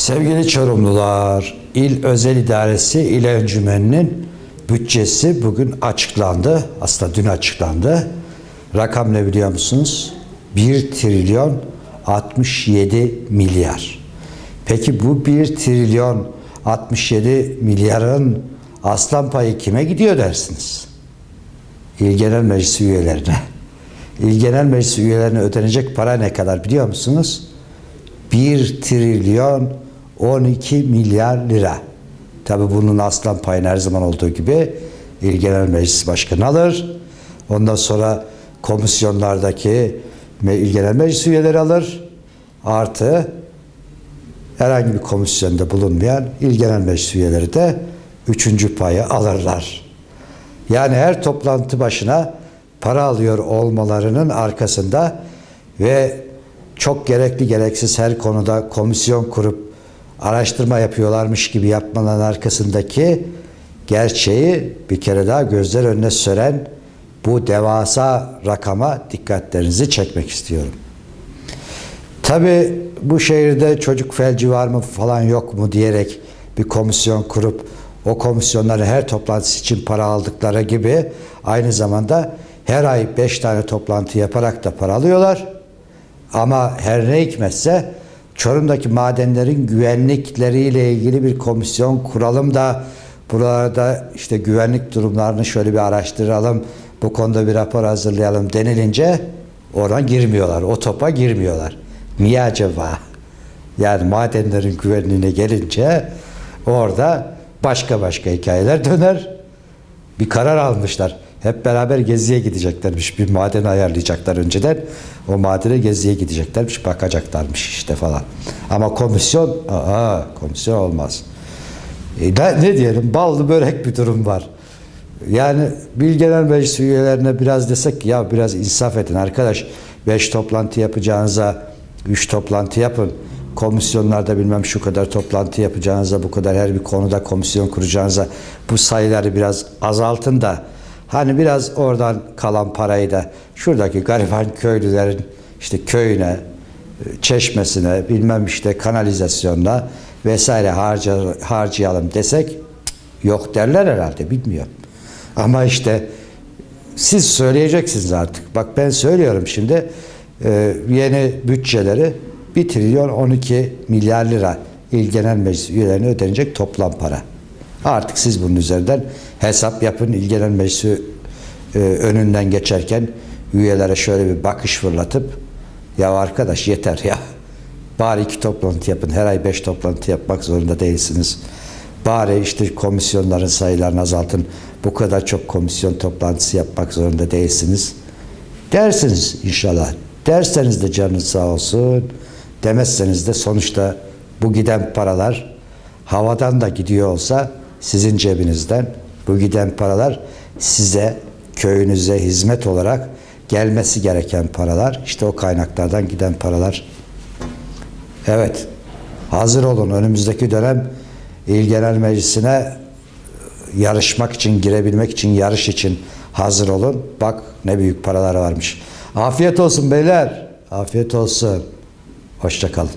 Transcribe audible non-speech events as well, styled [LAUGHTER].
Sevgili Çorumlular, İl Özel İdaresi İl Encümeni'nin bütçesi bugün açıklandı. Aslında dün açıklandı. Rakam ne biliyor musunuz? 1 trilyon 67 milyar. Peki bu 1 trilyon 67 milyarın aslan payı kime gidiyor dersiniz? İl Genel Meclisi üyelerine. İl Genel Meclisi üyelerine ödenecek para ne kadar biliyor musunuz? 1 trilyon 12 milyar lira. Tabi bunun aslan payını her zaman olduğu gibi İl Genel Meclisi Başkanı alır. Ondan sonra komisyonlardaki İl Genel Meclisi üyeleri alır. Artı herhangi bir komisyonda bulunmayan İl Genel Meclisi üyeleri de üçüncü payı alırlar. Yani her toplantı başına para alıyor olmalarının arkasında ve çok gerekli gereksiz her konuda komisyon kurup araştırma yapıyorlarmış gibi yapmaların arkasındaki gerçeği bir kere daha gözler önüne süren bu devasa rakama dikkatlerinizi çekmek istiyorum. Tabi bu şehirde çocuk felci var mı falan yok mu diyerek bir komisyon kurup o komisyonların her toplantısı için para aldıkları gibi aynı zamanda her ay 5 tane toplantı yaparak da para alıyorlar. Ama her ne hikmetse Çorum'daki madenlerin güvenlikleriyle ilgili bir komisyon kuralım da buralarda işte güvenlik durumlarını şöyle bir araştıralım, bu konuda bir rapor hazırlayalım denilince oradan girmiyorlar, o topa girmiyorlar. Niye acaba? Yani madenlerin güvenliğine gelince orada başka başka hikayeler döner. Bir karar almışlar. Hep beraber geziye gideceklermiş. Bir maden ayarlayacaklar önceden. O madene geziye gideceklermiş. Bakacaklarmış işte falan. Ama komisyon, aa komisyon olmaz. E, ne, ne diyelim? Ballı börek bir durum var. Yani Bil Genel Meclis üyelerine biraz desek ya biraz insaf edin arkadaş. Beş toplantı yapacağınıza üç toplantı yapın. Komisyonlarda bilmem şu kadar toplantı yapacağınıza bu kadar her bir konuda komisyon kuracağınıza bu sayıları biraz azaltın da hani biraz oradan kalan parayı da şuradaki gariban [LAUGHS] köylülerin işte köyüne, çeşmesine, bilmem işte kanalizasyonuna vesaire harca, harcayalım desek yok derler herhalde bilmiyorum. Ama işte siz söyleyeceksiniz artık. Bak ben söylüyorum şimdi e, yeni bütçeleri 1 trilyon 12 milyar lira İl Genel Meclis üyelerine ödenecek toplam para. Artık siz bunun üzerinden hesap yapın. İl Genel Meclisi e, önünden geçerken üyelere şöyle bir bakış fırlatıp ya arkadaş yeter ya. Bari iki toplantı yapın. Her ay beş toplantı yapmak zorunda değilsiniz. Bari işte komisyonların sayılarını azaltın. Bu kadar çok komisyon toplantısı yapmak zorunda değilsiniz. Dersiniz inşallah. Derseniz de canınız sağ olsun. Demezseniz de sonuçta bu giden paralar havadan da gidiyor olsa sizin cebinizden bu giden paralar size köyünüze hizmet olarak gelmesi gereken paralar işte o kaynaklardan giden paralar Evet. Hazır olun. Önümüzdeki dönem İl Genel Meclisi'ne yarışmak için, girebilmek için, yarış için hazır olun. Bak ne büyük paralar varmış. Afiyet olsun beyler. Afiyet olsun. Hoşça kalın.